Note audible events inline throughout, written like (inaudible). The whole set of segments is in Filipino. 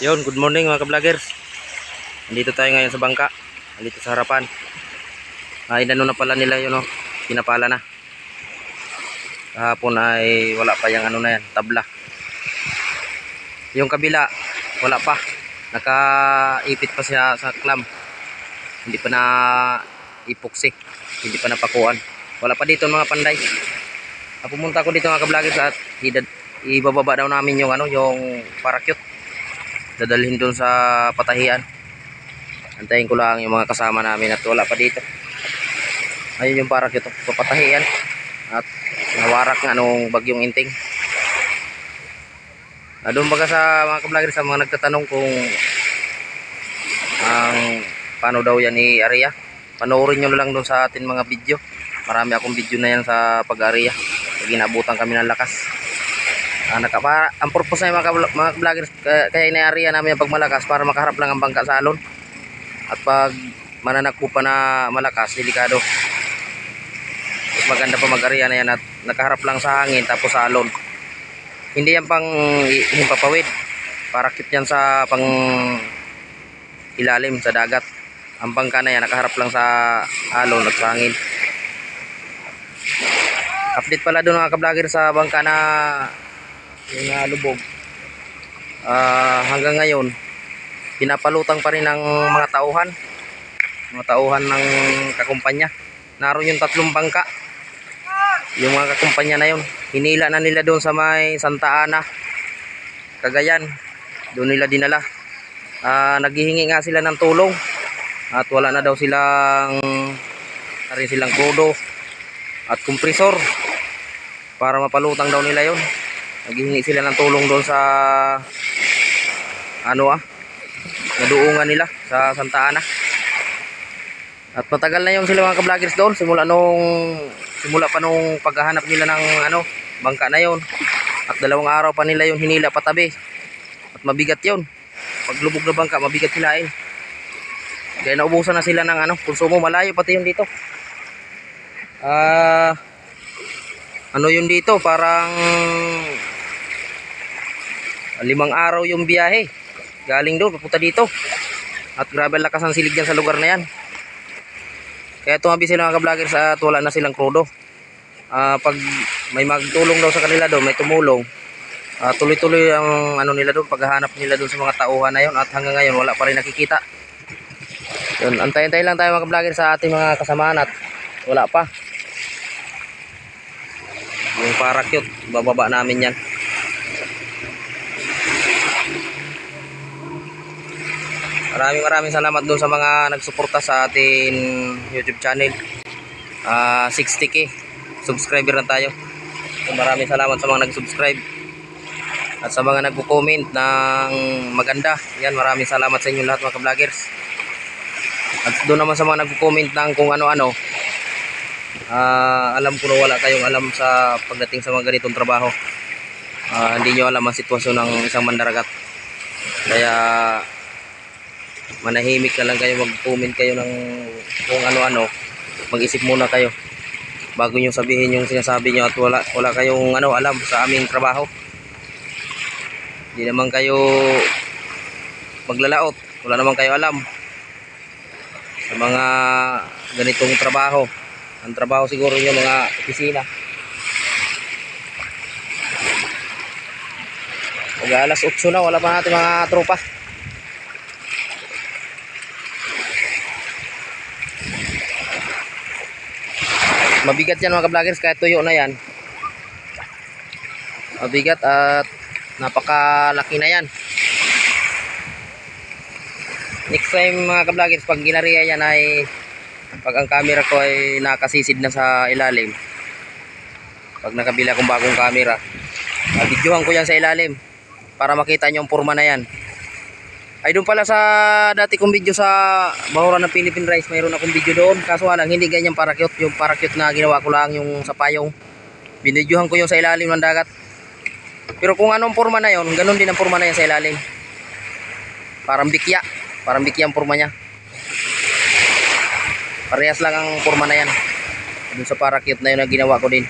Yun, good morning mga ka-vloggers. Nandito tayo ngayon sa bangka. Nandito sa harapan. Ay, inano na pala nila yun, no? Pinapala na. Kahapon ay wala pa yung ano na yan, tabla. Yung kabila, wala pa. Nakaipit pa siya sa clam. Hindi pa na ipuksi. Hindi pa napakuan. Wala pa dito mga panday. Pumunta ko dito mga ka-vloggers at ibababa daw namin yung ano, yung parakyut dadalhin doon sa patahian. Antayin ko lang yung mga kasama namin at wala pa dito. Ayun yung parak ito sa patahian. At nawarak nga nung bagyong inting. Ah, doon baga sa mga kablogger sa mga nagtatanong kung ang paano daw yan i-area panoorin nyo lang doon sa atin mga video. Marami akong video na yan sa pag-area ginabutan kami ng lakas Ah, naka, para, ang purpose na mga, mga kaya, kaya inaariya namin yung pag malakas para makaharap lang ang bangka sa alon. At pag mananakbo pa na malakas, delikado. Mas maganda pa mag-ariya na yan at nakaharap lang sa hangin tapos sa alon. Hindi yan pang himpapawid. Para kit yan sa pang ilalim sa dagat. Ang bangka na yan nakaharap lang sa alon at sa hangin. Update pala doon mga ka-vlogger sa bangka na yung uh, lubog Ah, hanggang ngayon pinapalutang pa rin ng mga tauhan. Mga tauhan ng kakumpanya. Naroon yung tatlong bangka. Yung mga kakumpanya na yun hinila na nila doon sa may Santa Ana. Cagayan doon nila dinala. Ah, naghihingi nga sila ng tulong at wala na daw silang na silang krudo at kompresor para mapalutang daw nila yon naghihingi sila ng tulong doon sa ano ah naduungan nila sa Santa Ana. At matagal na yung sila mga ka-vloggers doon simula nung simula pa nung paghahanap nila ng ano bangka na yon at dalawang araw pa nila yung hinila patabi. At mabigat yon paglubog na bangka mabigat hilain kaya naubusan na sila ng ano konsumo. Malayo pati yung dito. Ah ano yun dito? Parang limang araw yung biyahe. Galing doon papunta dito. At grabe ang lakas ng silig dyan sa lugar na yan. Kaya tumabi sila mga ka-vloggers at wala na silang krudo. Ah, pag may magtulong daw sa kanila doon may tumulong Ah, tuloy-tuloy ang ano nila doon paghahanap nila doon sa mga tauhan na yun. At hanggang ngayon wala pa rin nakikita. Yun antay-antay lang tayo mga ka-vloggers sa ating mga kasamaan at wala pa. Yung parakyut bababa namin yan maraming maraming salamat doon sa mga nagsuporta sa ating youtube channel. Ah, 60k subscriber na tayo. So, maraming salamat sa mga nag-subscribe. At sa mga nagko-comment ng maganda. Yan maraming salamat sa inyo lahat mga ka-vloggers. At doon naman sa mga nagko-comment ng kung ano-ano Ah, alam ko na wala kayong alam sa pagdating sa mga ganitong trabaho. Ah, hindi nyo alam ang sitwasyon ng isang mandaragat. Kaya manahimik na lang kayo, mag-comment kayo ng kung ano-ano. Mag-isip muna kayo bago nyo sabihin yung sinasabi nyo at wala, wala kayong ano, alam sa aming trabaho. Hindi naman kayo maglalaot. Wala naman kayo alam sa mga ganitong trabaho ang trabaho siguro niyo mga opisina mag alas 8 na wala pa natin mga tropa mabigat yan mga ka-vloggers kahit tuyo na yan. Mabigat at napakalaki na yan. Next time mga ka-vloggers pag ginariya yan ay pag ang camera ko ay nakasisid na sa ilalim pag nakabila akong bagong camera videohan ko yan sa ilalim para makita nyo yung forma na yan ay doon pala sa dati kong video sa Bahuran ng Philippine Rice mayroon akong video doon kaso lang hindi ganyan parakyut yung parakyut na ginawa ko lang yung sa payong binidyohan ko yung sa ilalim ng dagat pero kung anong forma na yon ganun din ang forma na yan sa ilalim parang bikya parang bikya ang forma niya Parehas lang ang forma na yan. Dun sa parakyut na yun na ginawa ko din.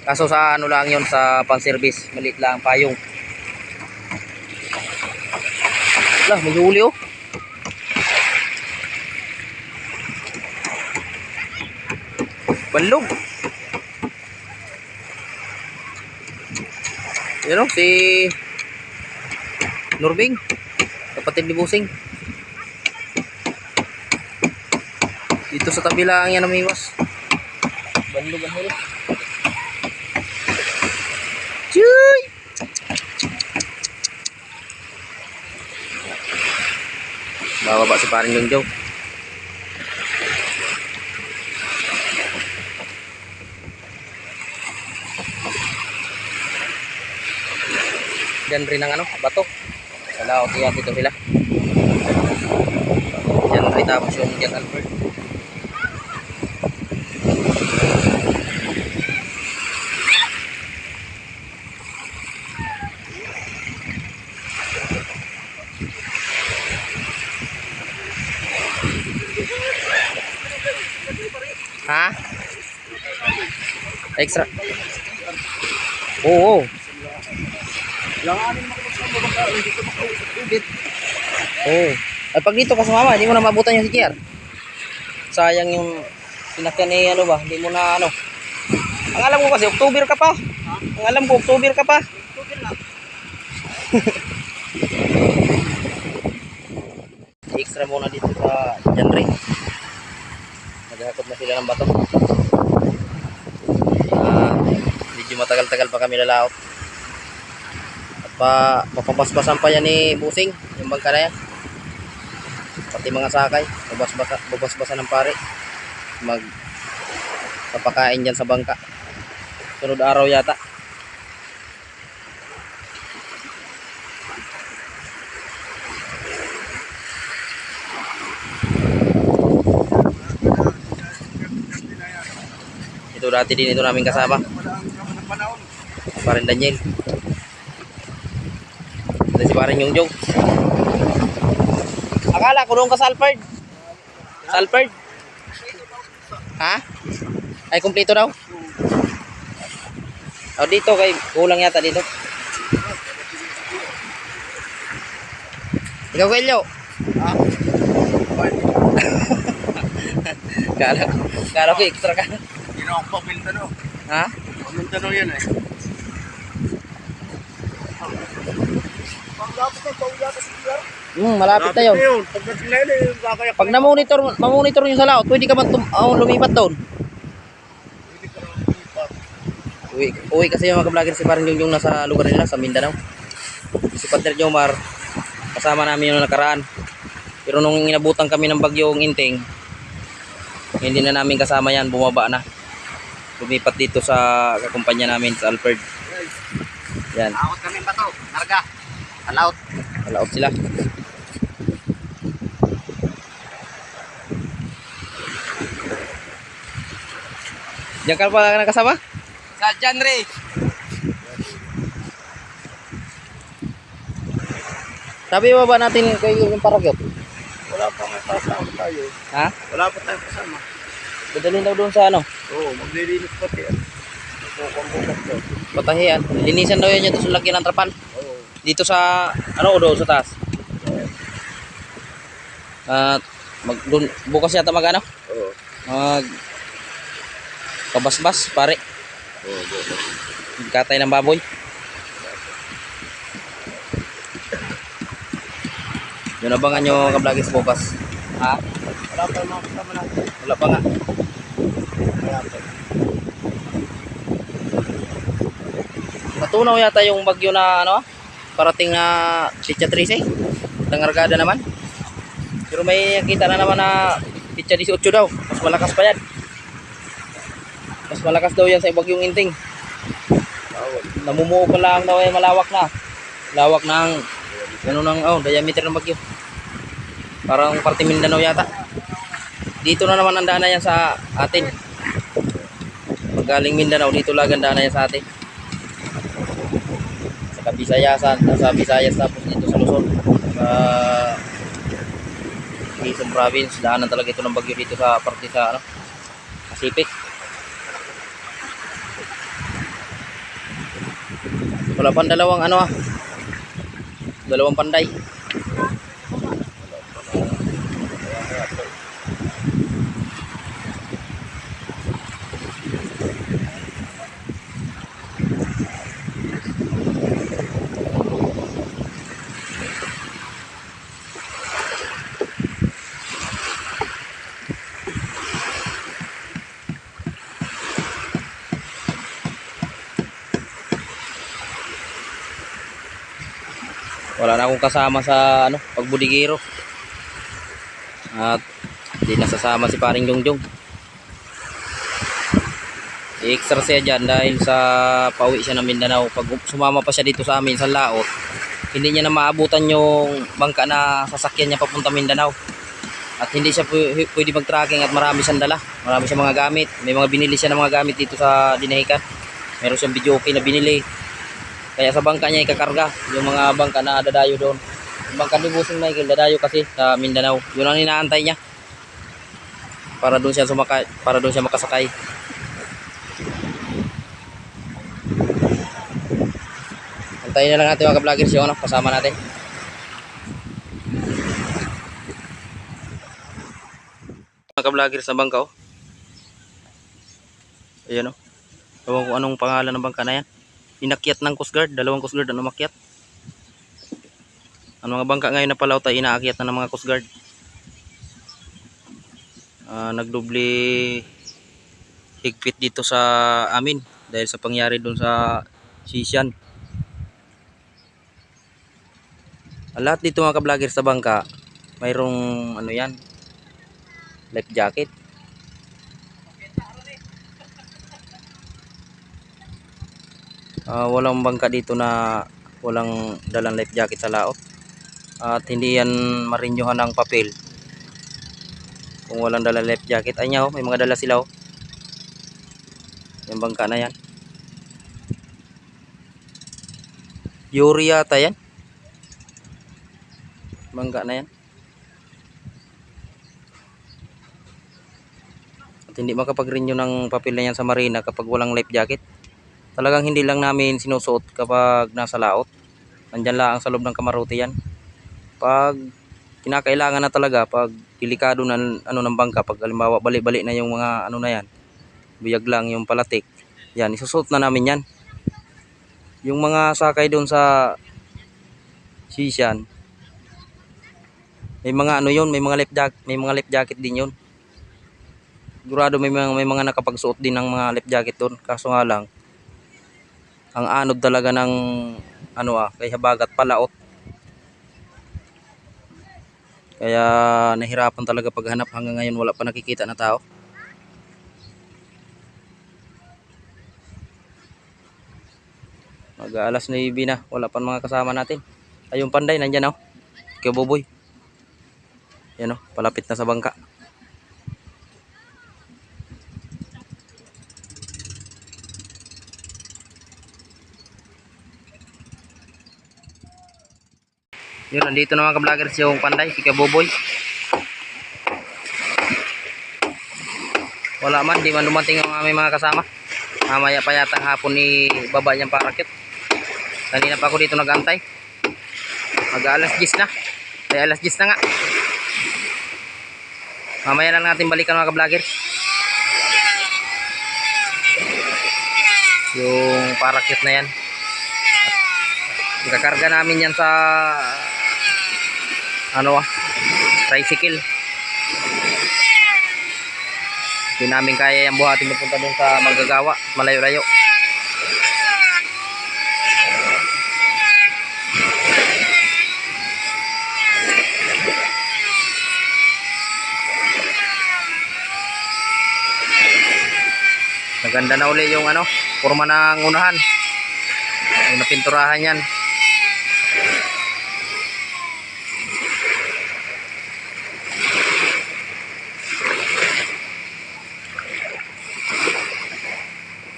Kaso sa ano lang yun sa pang service. Maliit lang ang payong. Lah, may huli oh. Balog. Yan oh, si Nurbing. Kapatid ni Busing. Dito sa tabi lang yan umiwas. Balog ang huli. Chuy! Bababa si paring yung joke. Diyan rin ang ano, bato. Sa laot yan dito sila. Diyan rin tapos yung Jack Albert. Ha? Extra. Oo. Oh, Oh. Ay pag dito ka sumama, hindi mo na mabutan yung sikir. Sayang yung pinakyan ni ano ba, hindi mo na ano. Ang alam ko kasi October ka pa. Ang alam ko October ka pa. (laughs) extra muna dito sa Janre. Naghakot na sila ng bato. Medyo matagal-tagal pa kami lalaot. At pa, papapaspasan pa yan ni Busing, yung bangka na yan. Pati mga sakay, babasbasa, babasbasa ng pare. Mag papakain dyan sa bangka. Sunod araw yata. Ito dati din ito namin kasama. Parin Daniel. Ito si parin yung Jong. Akala ko doon ka sa Alfred. Sa Alfred? Ha? Ay, kumpleto daw? O dito kay kulang yata dito. Ikaw Kelyo. Ha? (laughs) Kala, kala ko extra ka. Na ako pamintano. Ha? Pamintano yan eh. Pag-lapit ng pag-lapit sa lugar. Hmm, malapit na yun. yun. Pagdating na yun eh, kakayak Pag na-monitor, ma-monitor nyo sa laot, pwede ka ba tum- oh, lumipat doon? Hindi ka lang lumipat. Uwi, uwi kasi yung mga vlogger si parang yung, yung nasa lugar nila sa Mindanao. Si Pater Jomar, kasama namin yung nakaraan. Pero nung inabutan kami ng bagyong inting, hindi na namin kasama yan, bumaba na. Lumipat dito sa kakumpanya namin sa Alfred. Yan, Takot kami ba to? Narga. Alaut. alaot sila. Diyan ka pa nakasama? Sa genre. Sabi ba ba natin kay yung paragyot? Wala pa nga kasama tayo. Ha? Wala pa tayong kasama. Dadalhin daw doon sa ano? Oo, maglilinis pati yan. To. Patahian. Linisan daw yan sa lagyan ng trapal. Oo. Dito sa, ano doon sa taas? At, mag, dun, bukas yata mag ano? Oo. Mag, kabasbas, pare. Oo, oo. Katay ng baboy. Yun abangan nyo kablagis bukas. Ha? Wala pa mga kasama natin. Wala pa nga. Wala pa. Natunaw yata yung bagyo na ano, parating na Pitcha 13. Nangargada naman. Pero may nakita na naman na Pitcha 18 daw. Mas malakas pa yan. Mas malakas daw yan sa bagyong inting. Namumuo pa lang daw ay malawak na. Lawak ng ano ng oh, diameter ng bagyo. Parang parte Mindanao yata. Dito na naman ang dana yan sa atin. Pag galing Mindanao, dito lang ang dana yan sa atin. Sa Kabisayasan, sa Visayas tapos dito sa Luzon. Sa Quezon Province, daanan talaga ito ng bagyo dito sa parte sa ano, Pacific. Wala pang dalawang ano ah. Dalawang panday. Wala na akong kasama sa ano, pagbudigiro. At hindi nasasama si paring Jongjong. I-extra siya dyan dahil sa pauwi siya ng Mindanao. Pag sumama pa siya dito sa amin sa Laot, hindi niya na maabutan yung bangka na sasakyan niya papunta Mindanao. At hindi siya pwede mag-tracking at marami siyang dala. Marami siyang mga gamit. May mga binili siya ng mga gamit dito sa Dinahican. Meron siyang video okay na binili. Kaya sa bangka niya ikakarga. Yung mga bangka na dadayo doon. Yung bangka ni Busing Michael dadayo kasi sa Mindanao. Yun ang inaantay niya. Para doon siya sumakay, para doon siya makasakay. Antayin na lang natin mga ka-vloggers yung ano, kasama natin. Mga ka-vloggers sa bangka oh. Ayan oh. Ewan ko anong pangalan ng bangka na yan. Inakyat ng Coast Guard, dalawang Coast Guard ang umakyat. Ang mga bangka ngayon na palawta, inaakyat na ng mga Coast Guard. Ah, nagdubli higpit dito sa amin dahil sa pangyari doon sa Sisyan. Ang lahat dito mga ka-vlogger sa bangka, mayroong ano yan, life jacket. Ah, walang bangka dito na walang dalang life jacket sa laot. At hindi yan marinyuhan ng papel. Kung walang dalang life jacket, ay oh, may mga dala sila oh. Yung bangka na yan. Yuri yata yan. Bangka na yan. At hindi makapag-renew ng papel na yan sa marina kapag walang life jacket. Talagang hindi lang namin sinusuot kapag nasa laot. Nandyan lang sa loob ng kamarote yan. Pag kinakailangan na talaga, pag delikado na ano ng bangka, pag halimbawa bali-bali na yung mga ano na yan, buyag lang yung palatik, yan, isusuot na namin yan. Yung mga sakay doon sa Sisyan, may mga ano yun, may mga life jacket, may mga life jacket din yun. Sigurado may mga, may mga nakapagsuot din ng mga life jacket doon. Kaso nga lang, ang anod talaga ng ano ah, kay habagat palaot. Kaya nahirapan talaga paghanap hanggang ngayon wala pa nakikita na tao. Mag alas 9 na, wala pa mga kasama natin. Ayun panday, nandyan oh. Kaya buboy. Yan oh, palapit na sa bangka. Yun, nandito na mga ka-vloggers yung panday, si Kaboboy. Wala man, di man dumating ang aming mga kasama. Mamaya pa yata hapon ni baba niyang parakit. Kanina pa ako dito nagantay. Mag alas 10 na. Ay alas 10 na nga. Mamaya lang natin balikan mga ka-vloggers. Yung parakit na yan. Ikakarga namin yan sa ano ah, tricycle. Hindi namin kaya yung buhatin papunta dun sa magagawa, malayo-layo. Maganda na uli yung ano, forma ng unahan. Yung napinturahan yan.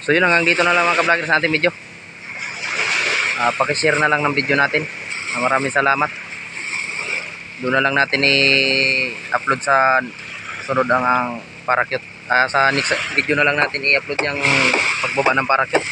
So yun hanggang dito na lang mga ka-vlogger sa ating video. Ah, paki-share na lang ng video natin. Ah, maraming salamat. Doon na lang natin i-upload sa sunod ang, ang parakyut. Ah, sa next video na lang natin i-upload yung pagbaba ng parakyut.